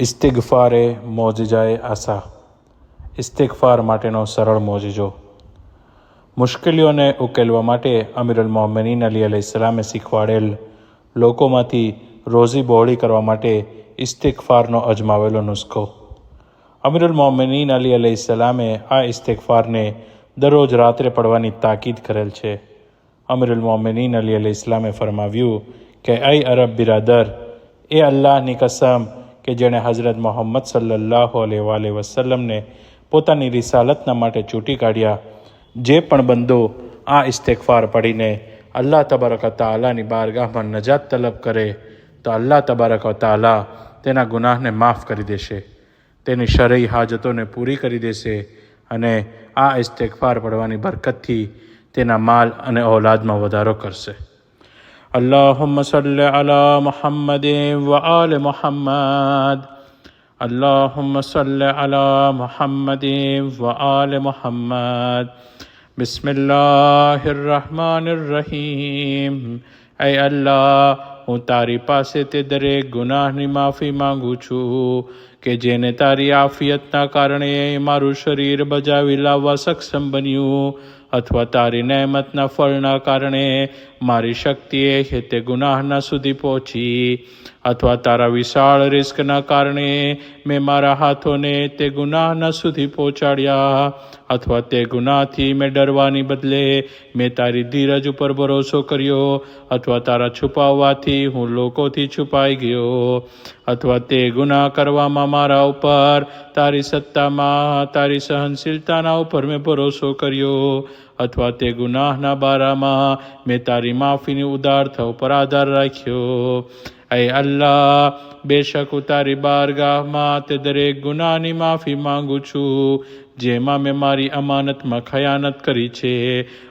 ઇસ્તિગફાર એ મોજજાએ આશા. ઇસ્તિગફાર માટેનો સરળ મોજજો મુશ્કેલીઓને ઉકેલવા માટે અમીરુલ મોહમ્મદીન અલી અલી ઇસ્લામે શીખવાડેલ લોકોમાંથી રોઝી બહોળી કરવા માટે ઇસ્તિગફારનો અજમાવેલો નુસ્ખો. અમીરુલ મોહમ્મદીન અલી અલી ઇસ્લામે આ ઇસ્તિગફારને દરરોજ રાત્રે પડવાની તાકીદ કરેલ છે. અમીરુલ મોહમ્મદીન અલી અલી ઇસ્લામે ફરમાવ્યું કે, અય અરબ બિરાદર, એ અલ્લાહની કસમ કે જેણે હઝરત મોહમ્મદ સલ્લાહ અલેવાલે વસલ્લમને પોતાની રિસાલતના માટે ચૂંટી કાઢ્યા. જે પણ બંદો આ ઇસ્તેકફાર પડીને અલ્લાહ તબારક તાલાની બારગાહમાં નજાત તલબ કરે, તો અલ્લાહ તબારક તાલા તેના ગુનાહને માફ કરી દેશે. તેની શરઈ હાજતોને પૂરી કરી દેશે અને આ ઇસ્તેકફાર પડવાની બરકતથી તેના માલ અને ઔલાદમાં વધારો કરશે. اللهم صل على محمد وآل محمد اللهم صل على محمد وآل محمد بسم الله الرحمن الرحيم اے અલ્લાહ હું તારી પાસે તે દરેક ગુનાહની માફી માંગુ છું કે જેને તારી આફિયતના કારણે મારું શરીર બજાવી લાવવા સક્ષમ બન્યું અથવા તારી નહેમતના ફળના કારણે મારી શક્તિએ તે ગુનાહના સુધી પહોંચી, અથવા તારા વિશાળ રિસ્કના કારણે મેં મારા હાથોને તે ગુનાહના સુધી પહોંચાડ્યા, અથવા તે ગુનાથી મેં ડરવાની બદલે મેં તારી ધીરજ ઉપર ભરોસો કર્યો, અથવા તારા છુપાવવાથી હું લોકોથી છુપાઈ ગયો, અથવા તે ગુનાહ કરવામાં મારા ઉપર, તારી સત્તામાં, તારી સહનશીલતાના ઉપર મેં ભરોસો કર્યો અથવા તે ગુનાહના બારામાં મેં તારી માફીની ઉદારતા ઉપર આધાર રાખ્યો. એ અલ્લાહ, બેશક હું તારી બારગાહમાં તે દરેક ગુનાહની માફી માંગુ છું, જેમાં મેં મારી અમાનતમાં ખયાનત કરી છે,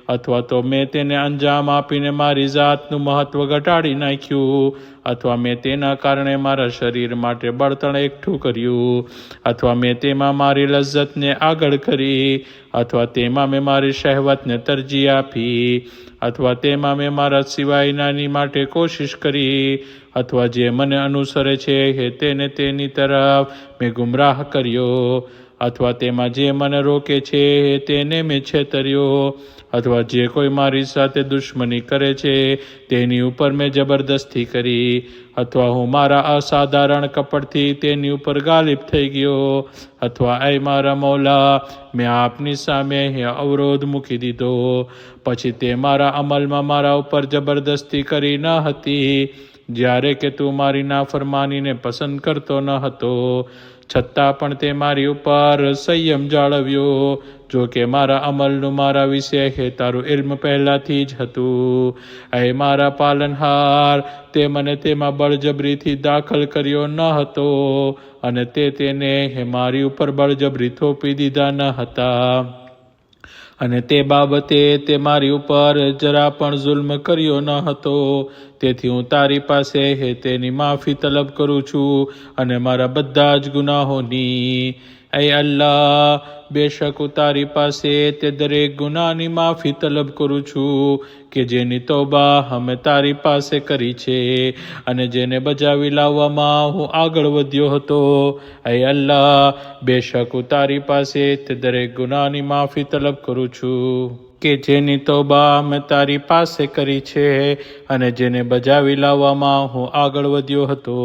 અથવા તો મેં તેને અંજામ આપીને મારી જાતનું મહત્ત્વ ઘટાડી નાખ્યું અથવા મેં તેના કારણે મારા શરીર માટે બળતણ એકઠું કર્યું, અથવા મેં તેમાં મારી લજ્જતને આગળ કરી, અથવા તેમાં મેં મારી શહેવતને તરજી આપી, અથવા તેમાં મેં મારા સિવાયનાની માટે કોશિશ કરી, અથવા જે મને અનુસરે છે તેને તેની તરફ મેં ગુમરાહ કર્યો અથવા તેમાં જે મને રોકે છે તેને મેં છેતર્યો. અથવા જે કોઈ મારી સાથે દુશ્મની કરે છે, તેની ઉપર મેં જબરદસ્તી કરી. અથવા હું મારા અસાધારણ કપડથી તેની ઉપર ગાલિબ થઈ ગયો. અથવા, એ મારા મૌલા, મેં આપની સામે અવરોધ મૂકી દીધો. પછી તે મારા અમલમાં મારા ઉપર જબરદસ્તી કરી ન હતી. જ્યારે કે તું મારી નાફરમાનીને પસંદ કરતો ન હતો. છતાં પણ તે મારી ઉપર સંયમ જાળવ્યો. જો કે મારા અમલનું મારા વિશે હે તારું ઇલ્મ પહેલાંથી જ હતું. એ મારા પાલનહાર, તે મને તેમાં બળજબરીથી દાખલ કર્યો ન હતો અને તે તેને હે મારી ઉપર બળજબરી થોપી દીધા ન હતા. અને તે બાબતે તે મારી ઉપર જરા પણ જુલ્મ કર્યો ન હતો. તેથી હું તારી પાસે હે તેની માફી તલબ કરું છું અને મારા બધા જ ગુનાહોની. એ અલ્લાહ, બેશક હું તારી પાસે તે દરેક ગુનાની માફી તલબ કરું છું કે જેની તોબા અમે તારી પાસે કરી છે અને જેને બજાવી લાવવામાં હું આગળ વધ્યો હતો. એ અલ્લાહ, બેશક હું તારી પાસે તે દરેક ગુનાની માફી તલબ કરું છું. કે જેની તોબા મેં તારી પાસે કરી છે અને જેને બજાવી લાવવામાં હું આગળ વધ્યો હતો.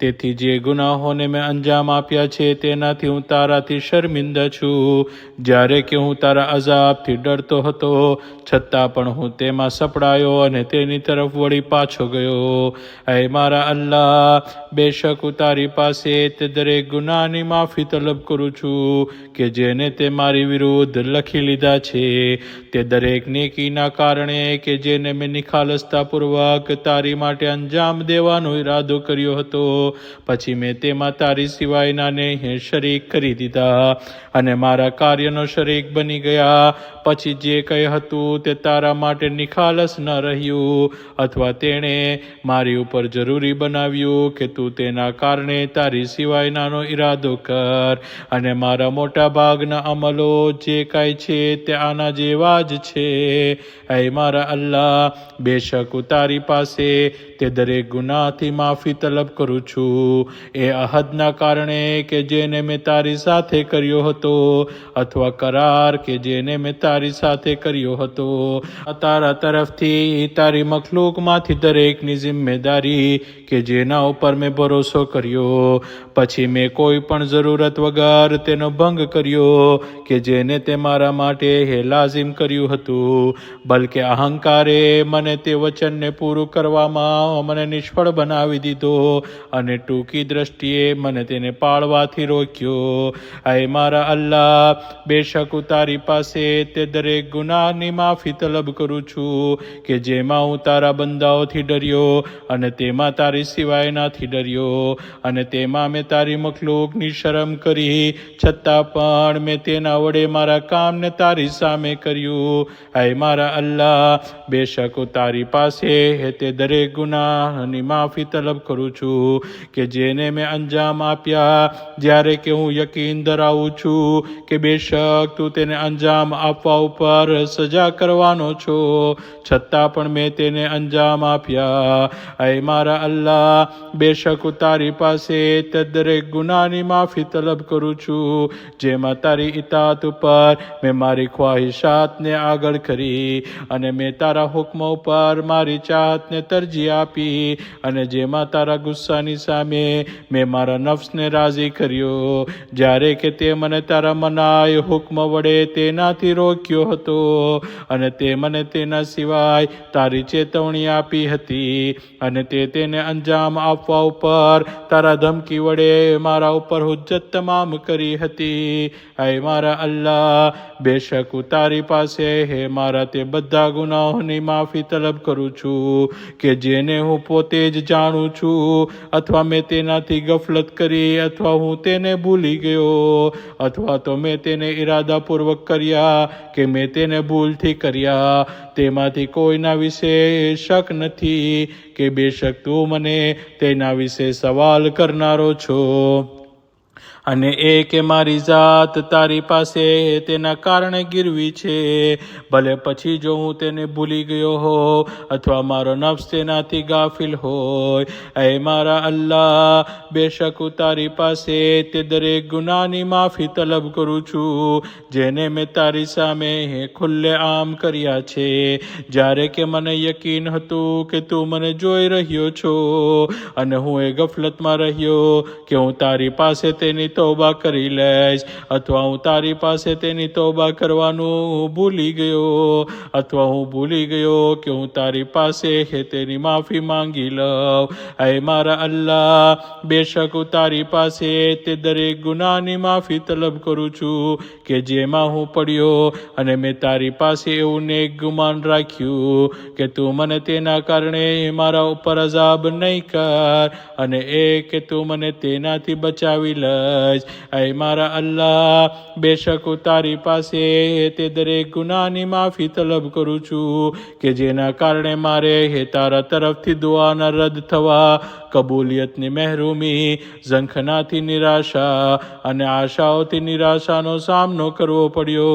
તેથી જે ગુનાહોને મેં અંજામ આપ્યા છે, તેનાથી હું તારાથી શર્મિંદા છું. જ્યારે કે હું તારા અઝાબથી ડરતો હતો, છતાં પણ હું તેમાં સપડાયો અને તેની તરફ વળી પાછો ગયો. એ મારા અલ્લાહ, બેશક હું તારી પાસે તે દરેક ગુનાની માફી તલબ કરું છું કે જેને તે મારી વિરુદ્ધ લખી લીધા છે. તે દરેક નેકીના કારણે કે જેને મેં નિખાલસતાપૂર્વક તારી માટે અંજામ દેવાનો ઈરાદો કર્યો હતો પછી મેં તેમાં તારી સિવાયનાને શરીક કરી દીધા અને મારા કાર્યનો શરીક બની ગયા. પછી જે કંઈ હતું તે તારા માટે નિખાલસ ન રહ્યું, અથવા તેણે મારી ઉપર જરૂરી બનાવ્યું કે તું તેના કારણે તારી સિવાયનાનો ઈરાદો કર અને મારા મોટા ભાગના અમલો જે કાંઈ છે તે આના જેવા જ છે. એ મારા અલ્લાહ, બેશક હું તારી પાસે તે દરેક ગુનાથી માફી તલબ કરું છું. એ અહદના કારણે કે જેને મેં તારી સાથે કર્યો હતો, અથવા કરાર કે જેને મેં તારી સાથે કર્યો હતો. તારા તરફથી તારી મખલૂકમાંથી દરેકની જિમ્મેદારી કે જેના ઉપર મેં ભરોસો કર્યો, પછી મેં કોઈ પણ જરૂરત વગર તેનો ભંગ કર્યો કે જેને તે મારા માટે હેલાઝીમ કર્યું હતું. બલકે અહંકારે મને તે વચનને પૂરું કરવામાં મને નિષ્ફળ બનાવી દીધો અને ટૂંકી દ્રષ્ટિએ મને તેને પાળવાથી રોક્યો. અય મારા અલ્લાહ, બેશક તારી પાસે તે દરેક ગુનાહની માફી તલબ કરું છું કે જેમાં હું તારા બંદાઓથી ડર્યો અને તેમાં તારી સિવાયનાથી ડર્યો અને તેમાં મેં તારી મખલૂકની શરમ કરી. છતાં પણ મેં તેના વડે મારા કામને તારી સામે કર્યું. આય મારા અલ્લાહ, બેશક હું તારી પાસે હે તે દરેક ગુનાહની માફી તલબ કરું છું કે જેને મેં અંજામ આપ્યા. જ્યારે કે હું યકીન ધરાવું છું કે બેશક તું તેને અંજામ આપવા ઉપર સજા કરવાનો છો. છતાં પણ મેં તેને અંજામ આપ્યા. અય મારા અલ્લાહ બેશક હું તારી પાસે તે દરેક ગુનાની માફી તલબ કરું છું. જેમાં તારી ઇતાત ઉપર મેં મારી ખ્વાહિશાતને આગળ કરી અને મેં તારા હુકમ ઉપર મારી ચાહતને તરજી આપી અને જેમાં તારા ગુસ્સાની સામે મેં મારા નફ્સને રાજી કર્યો. જ્યારે કે તે મને તારા મનાય હુકમ વડે તેનાથી રોક્યો હતો અને તે મને તેના સિવાય તારી ચેતવણી આપી હતી અને તે તેને અંજામ આપવા ઉપર. તારા ધમકી વડે મારા ઉપર હુજ્જત તમામ કરી હતી. હે મારા અલ્લાહ, બેશક તારી પાસે. હે મારા તે બધા ગુનાહોની માફી તલબ કરું છું કે જેને હું પોતે જ જાણું છું. અથવા મેં તેનાથી ગફલત કરી, અથવા હું તેને ભૂલી ગયો. અથવા તો મેં તેને ઈરાદાપૂર્વક કર્યા કે મેં તેને ભૂલથી કર્યા. તેમાંથી કોઈના વિશે શક નથી. કે બેશક તું મને તેના વિશે સવાલ કરનારો છો. અને એ કે મારી જાત તારી પાસે તેના કારણે ગીરવી છે. ભલે પછી જો હું તેને ભૂલી ગયો હો, અથવા મારો નફ્સ તેનાથી ગાફિલ હોય, એ મારા અલ્લાહ, બેશક હું તારી પાસે તે દરેક ગુનાની માફી તલબ કરું છું, જેને મેં તારી સામે ખુલ્લે આમ કર્યા છે. જ્યારે કે મને યકીન હતું કે તું મને જોઈ રહ્યો છો, અને હું એ ગફલતમાં રહ્યો કે હું તારી પાસે તેની તોબા કરી લઈશ અથવા હું તારી પાસે તેની તોબા કરવાનું ભૂલી ગયો. અથવા હું ભૂલી ગયો કે હું તારી પાસે હે તેની માફી માંગી લઉં. હે મારા અલ્લાહ, બેશક હું તારી પાસે તે દરેક ગુનાની માફી તલબ કરું છું કે જેમાં હું પડ્યો અને મેં તારી પાસે એવું નેક ગુમાન રાખ્યું કે તું મને તેના કારણે મારા ઉપર અજાબ નહીં કર અને એ કે તું મને તેનાથી બચાવી લઈશ અય મારા અલ્લાહ, બેશક હું તારી પાસે તે દરેક ગુનાની માફી તલબ કરું છું કે જેના કારણે મારે હે તારા તરફથી દુઆના રદ થવા કબૂલિયતની મહેરૂમી, ઝંખનાથી નિરાશા અને આશાઓથી નિરાશાનો સામનો કરવો પડ્યો.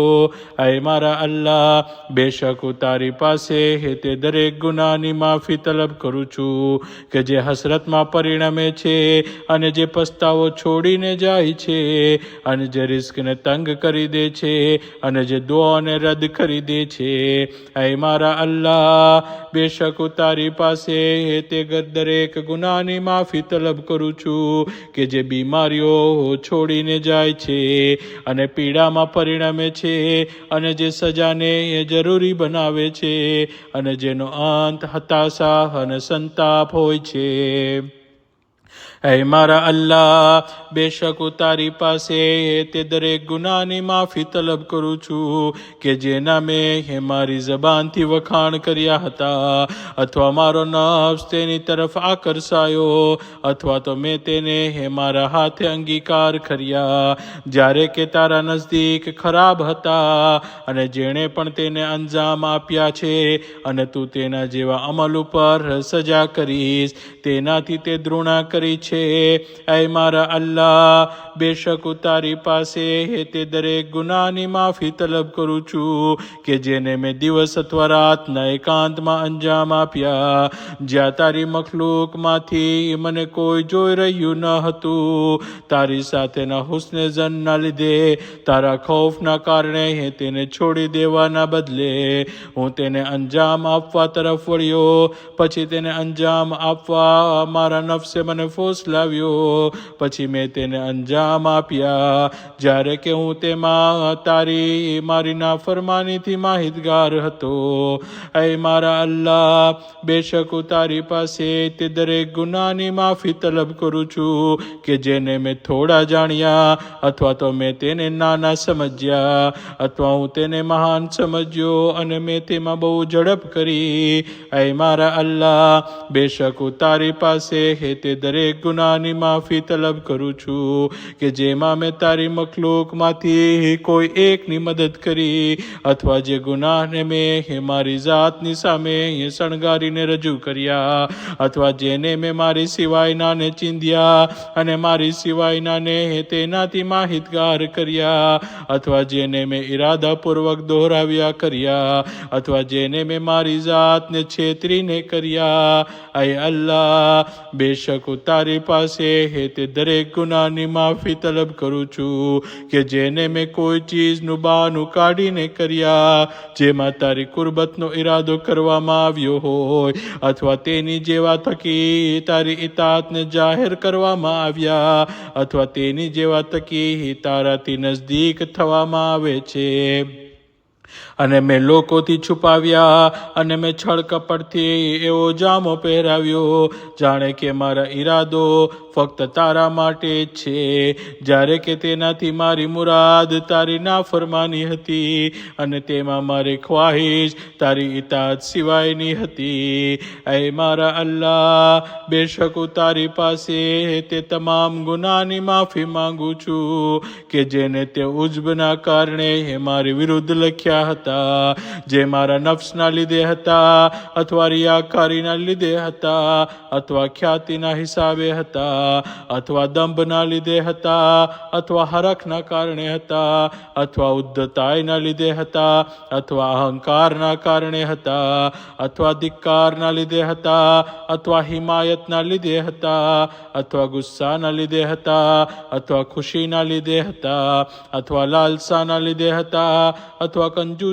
અય મારા અલ્લાહ, બેશક હું તારી પાસે હે તે દરેક ગુનાની માફી તલબ કરું છું કે જે હસરતમાં પરિણમે છે અને જે પસ્તાવો છોડીને જાય છે અને જે રિસ્કને તંગ કરી દે છે અને જે દુઆને રદ કરી દે છે. અય મારા અલ્લાહ, બેશક તારી પાસે હે તે દરેક ગુનાની માફી તલબ કરું છું કે જે બીમારીઓ છોડીને જાય છે અને પીડામાં પરિણમે છે અને જે સજાને એ જરૂરી બનાવે છે અને જેનો અંત હતાશા અને સંતાપ હોય છે. હે મારા અલ્લાહ, બેશક તારી પાસે તે દરેક ગુનાની માફી તલબ કરું છું કે જેના મેં હે મારી જબાનથી વખાણ કર્યા હતા. અથવા મારો નફ્સ તેની તરફ આકર્ષાયો, અથવા તો મેં તેને હે મારા હાથે અંગીકાર કર્યા. જ્યારે કે તારા નજદીક ખરાબ હતા અને જેણે પણ તેને અંજામ આપ્યા છે અને તું તેના જેવા અમલ ઉપર સજા કરીશ, તેનાથી તે દ્રોણા કરી છે. ऐ મારા અલ્લાહ, બેશક હું તારી પાસે તે દરેક ગુનાની માફી તલબ કરું છું, કે જેને મેં દિવસ અથવા રાતના એકાંતમાં અંજામ આપ્યા. જ્યાં તારી મખલૂકમાંથી મને કોઈ જોઈ રહ્યું ન હતું, તારી સાથેના હુસ્ને ઝનના લીધે, તારા ખૌફના કારણે તેને છોડી દેવાના બદલે, હું તેને અંજામ આપવા તરફ વળ્યો, પછી તેને અંજામ આપવા મારા નફસે મને ફોસલાવ્યો પછી મેં તેને અંજામ આપ્યા. જ્યારે કે હું તેમાં તારી, મારી નાફરમાનીથી માહિતગાર હતો. એ મારા અલ્લાહ, બેશક હું તારી પાસે તે દરેક ગુનાની માફી તલબ કરું છું, કે જેને મેં થોડા જાણ્યા, અથવા તો મેં તેને નાના સમજ્યા, અથવા હું તેને મહાન સમજ્યો અને મેં તેમાં બહુ ઝડપ કરી. એ મારા અલ્લાહ, બેશક હું તારી પાસે હે તે દરેક ગુનાની માફી તલબ કરું છું કે જેમાં મેં તારી મખલૂકમાંથી કોઈ એકની મદદ કરી અથવા જે ગુનાને મેં મારી જાતની સામે એ શણગારીને રજૂ કર્યા અથવા જેને મેં મારી સિવાયનાને ચીંધ્યા અને મારી સિવાયનાને તેનાથી માહિતગાર કર્યા અથવા જેને મેં ઈરાદાપૂર્વક દોહરાવ્યા કર્યા અથવા જેને મેં મારી જાતને છેતરીને કર્યા. અય અલ્લાહ, બેશક હું તારી પાસે હે તે દરેક ગુનાની માફી તલબ કરું છું કે જેને મેં કોઈ ચીજનું બહાનું કાઢીને કર્યા, જેમાં તારી કુરબતનો ઈરાદો કરવામાં આવ્યો હોય, અથવા તેની જેવા થકી તારી ઇતાતને જાહેર કરવામાં આવ્યા, અથવા તેની જેવા થકી તારાથી નજદીક થવામાં આવે છે. અને મેં લોકોથી છુપાવ્યા અને મેં છળ કપટથી એવો જામો પહેરાવ્યો. જાણે કે મારા ઈરાદો ફક્ત તારા માટે છે. જ્યારે કે તેનાથી મારી મુરાદ તારી નાફરમાની હતી અને તેમાં મારી ખ્વાહિશ તારી ઇતાદ સિવાયની હતી. એ મારા અલ્લાહ, બેશક તારી પાસે તે તમામ ગુનાની માફી માંગુ છું કે જેને તે ઉજબના કારણે એ મારી વિરુદ્ધ લખ્યા હતા. જે મારા નફ્સના લીધે હતા અથવા રિયાકારીના લીધે હતા અથવા ખ્યાતિના હિસાબે હતા અથવા દંભના લીધે હતા અથવા હરખના કારણે હતા અથવા ઉદ્ધતાઈના લીધે હતા અથવા અહંકારના કારણે હતા અથવા ધિક્કારના લીધે હતા અથવા હિમાયતના લીધે હતા અથવા ગુસ્સાના લીધે હતા અથવા ખુશીના લીધે હતા અથવા લાલસાના લીધે હતા અથવા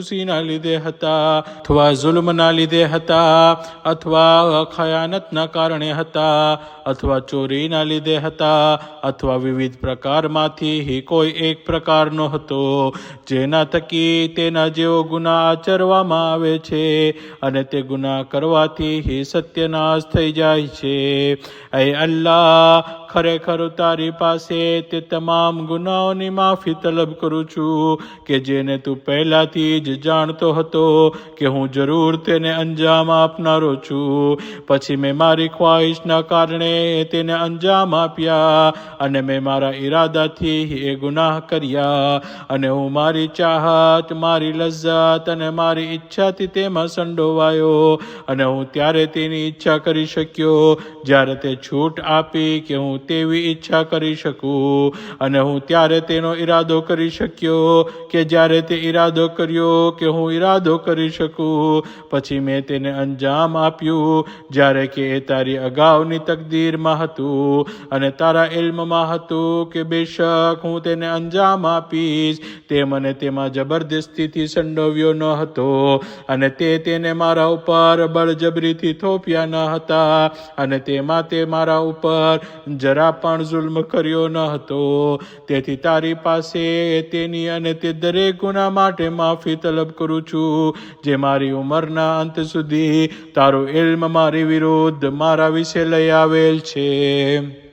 કંજૂસીના લીધે હતા, અથવા જુલ્મના લીધે હતા, અથવા ખયાનતના કારણે હતા, અથવા ચોરીના લીધે હતા, અથવા વિવિધ પ્રકારમાંથી કોઈ એક પ્રકારનો હતો, જેના થકી તેના જેવો ગુના આચરવામાં આવે છે, અને તે ગુના કરવાથી સત્યનાશ થઈ જાય છે. એ અલ્લાહ, ખરેખર તારી પાસે તે તમામ ગુનાઓની માફી તલબ કરું છું, કે જેને તું પહેલાથી જ જાણતો હતો કે હું જરૂર તેને અંજામ આપનારો છું. પછી મેં મારી ખ્વાહિશના કારણે તેને અંજામ આપ્યા અને મેં મારા ઈરાદાથી એ ગુનાહ કર્યા. અને હું મારી ચાહત, મારી લજ્જત અને મારી ઈચ્છાથી તેમાં સંડોવાયો અને હું ત્યારે તેની ઈચ્છા કરી શક્યો. જ્યારે તે છૂટ આપી કે હું તેવી ઈચ્છા કરી શકું અને હું ત્યારે તેનો ઈરાદો કરી શક્યો કે જ્યારે તે ઈરાદો કર્યો કે હું ઈરાદો કરી શકું? પછી મેં તેને અંજામ આપ્યું, જ્યારે કે એ તારી અગાઉની તકદીરમાં હતું અને તારા ઇલ્મમાં હતું કે બેશક હું તેને અંજામ આપીશ. તે મને તેમાં જબરદસ્તીથી સંડોવ્યો ન હતો અને તે તેને મારા ઉપર બળજબરીથી થોપ્યા ન હતા અને તેમાં તે મારા ઉપર જરા પણ જુલ્મ કર્યો ન હતો. તેથી તારી પાસે તેની અને તે દરેક ગુના માટે માફી તલબ કરું છું જે મારી ઉંમરના અંત સુધી તારો ઇલ્મ મારી વિરુદ્ધ મારા વિશે લઈ આવેલ છે.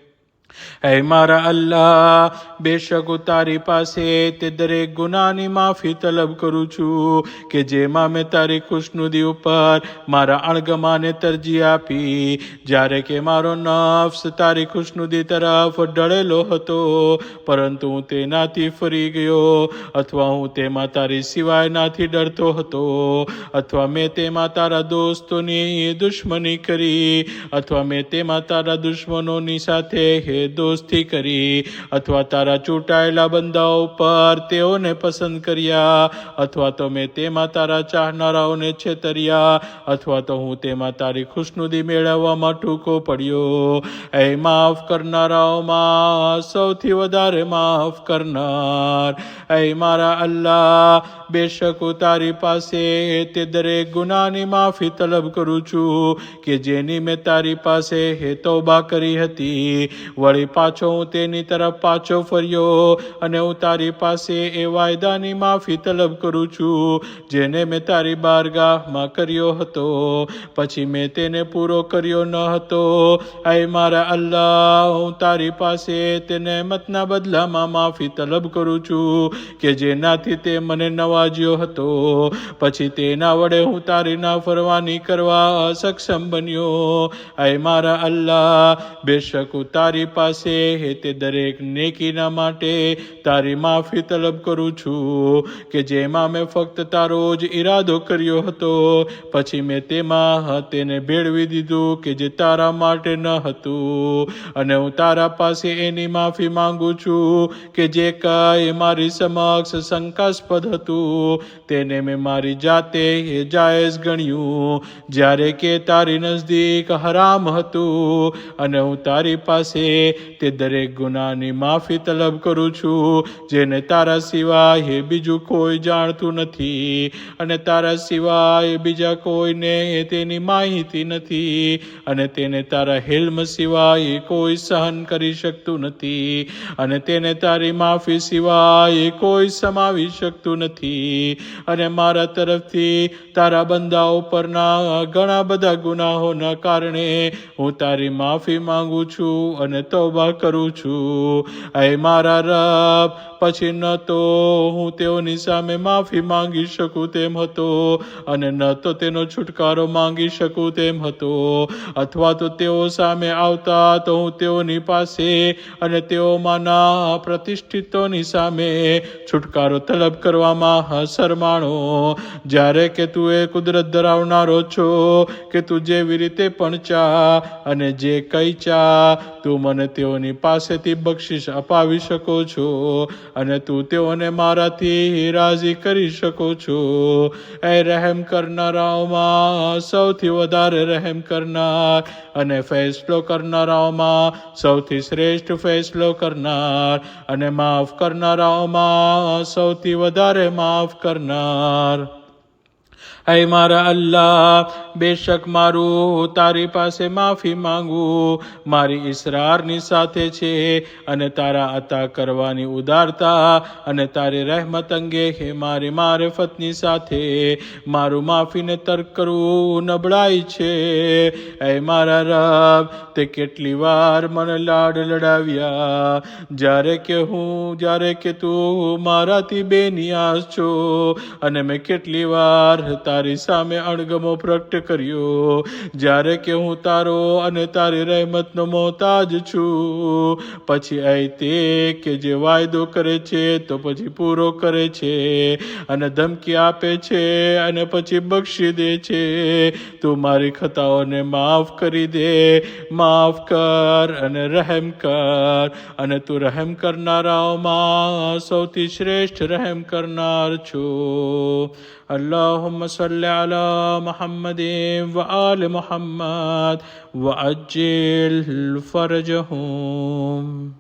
હે મારા અલ્લાહ, બેશક તારી પાસે તે દરેક ગુનાની માફી તલબ કરું છું કે જેમાં મેં તારી ખુશનુદી ઉપર મારા અણગમાને તરજી આપી. જ્યારે કે મારો નફ્સ તારી ખુશનુદી તરફ ઢળેલો હતો, પરંતુ હું તેનાથી ફરી ગયો અથવા હું તેમાં તારી સિવાય નાથી ડરતો હતો અથવા મેં તેમાં તારા દોસ્તોની દુશ્મની કરી અથવા મેં તેમાં તારા દુશ્મનોની સાથે હે દોસ્તી કરી. અથવા તારા ચૂંટાયેલા બંદાઓ પર તેઓને પસંદ કર્યા. અથવા તો મેં તેમાં તારા ચાહનારાઓને છેતર્યા. અથવા તો હું તેમાં તારી ખુશનુદી મેળવવામાં ટૂંકો પડ્યો. એ માફ કરનારાઓમાં સૌથી વધારે માફ કરનાર. એ મારા અલ્લાહ, બેશક તારી પાસે તે દરેક ગુનાની માફી તલબ કરું છું કે જેની મેં તારી પાસે હેતોબા કરી હતી. વળી પાછો હું તેની તરફ પાછો ફર્યો અને હું તારી પાસે એ વાયદાની માફી તલબ કરું છું, જેને મેં તારી બારગાહમાં કર્યો હતો. પછી મેં તેને પૂરો કર્યો ન હતો. આય મારા અલ્લાહ, હું તારી પાસે તે નહેમતના બદલામાં માફી તલબ કરું છું, કે જેનાથી તે મને નવાજ્યો હતો. પછી તેના વડે હું તારી ના ફરવાની કરવા સક્ષમ બન્યો. આય મારા અલ્લાહ, બેશક તારી પાસે હે તે દરેક નેકીના માટે. તારી માફી તલબ કરું છું કે જેમાં મેં ફક્ત તારો જ ઈરાદો કર્યો હતો. પછી મેં તેમાં તેને ભેળવી દીધું કે જે તારા માટે ન હતું. અને હું તારા પાસે એની માફી માંગુ છું કે જે કાંઈ મારી સમક્ષ શંકાસ્પદ હતું. તેને મેં મારી જાતે એ જાયઝ ગણ્યું. જ્યારે કે તારી નજદીક હરામ હતું. અને હું તારી પાસે તે દરેક ગુનાની માફી તલબ કરું છું. જેને તારા સિવાય બીજું કોઈ જાણતું નથી. અને તારા સિવાય બીજા કોઈને તેની માહિતી નથી. અને તેને તારા હિલ્મ સિવાય કોઈ સહન કરી શકતું નથી. અને તેને તારી માફી સિવાય કોઈ સમાવી શકતું નથી. અને મારા તરફથી તારા બંદાઓ પરના ઘણા બધા ગુનાહોના કારણે હું તારી માફી માંગુ છું. અને તૌબા કરું છું. એ મારા રબ, પછી ન તો હું તેઓની સામે માફી માંગી શકું તેમ હતો અને ન તો તેનો છુટકારો માંગી શકું તેમ હતો. અથવા તો તેઓ સામે આવતા તો હું તેઓની પાસે અને તેઓમાંના પ્રતિષ્ઠિતોની સામે છુટકારો તલબ કરવામાં શરમાણો. જ્યારે કે તું એ કુદરત ધરાવનારો છો કે તું જેવી રીતે પણ ચા અને જે કઈ ચા તું મને તેઓની પાસેથી બક્ષિસ અપાવી શકો છો અને તું તેઓને મારાથી રાજી કરી શકો છો. એ રહેમ કરનારાઓમાં સૌથી વધારે રહેમ કરનાર અને ફેસલો કરનારાઓમાં સૌથી શ્રેષ્ઠ ફેસલો કરનાર અને માફ કરનારાઓમાં સૌથી વધારે માફ કરનાર. હે મારા અલ્લાહ, બેશક મારું, તારી પાસે માફી માંગુ. મારી ઇસરારની સાથે છે અને તારા અતા કરવાની ઉદારતા અને તારી રહેમત અંગે હે મારી મારેફતની સાથે. મારું માફીને તર્ક કરવું નબળાઈ છે. હે મારા રબ, તે કેટલી વાર મને લાડ લડાવ્યા. જ્યારે કે હું, જ્યારે કે તું મારાથી બેનિયાસ છો અને મેં કેટલી વાર તારી સામે અણગમો પ્રગટ કર્યો. જ્યારે કે હું તારો અને તારી રહેમતનો મોહતાજ છું, પછી આઈ તે કે જે વાયદો કરે છે તો પછી પૂરો કરે છે અને ધમકી આપે છે અને પછી બક્ષી દે છે. તું મારી ખતાઓને માફ કરી દે, માફ કર અને રહેમ કર અને તું રહેમ કરનારાઓમાં સૌથી શ્રેષ્ઠ રહેમ કરનાર છો. اللهم صل على محمد وآل محمد وأجل فرجهم.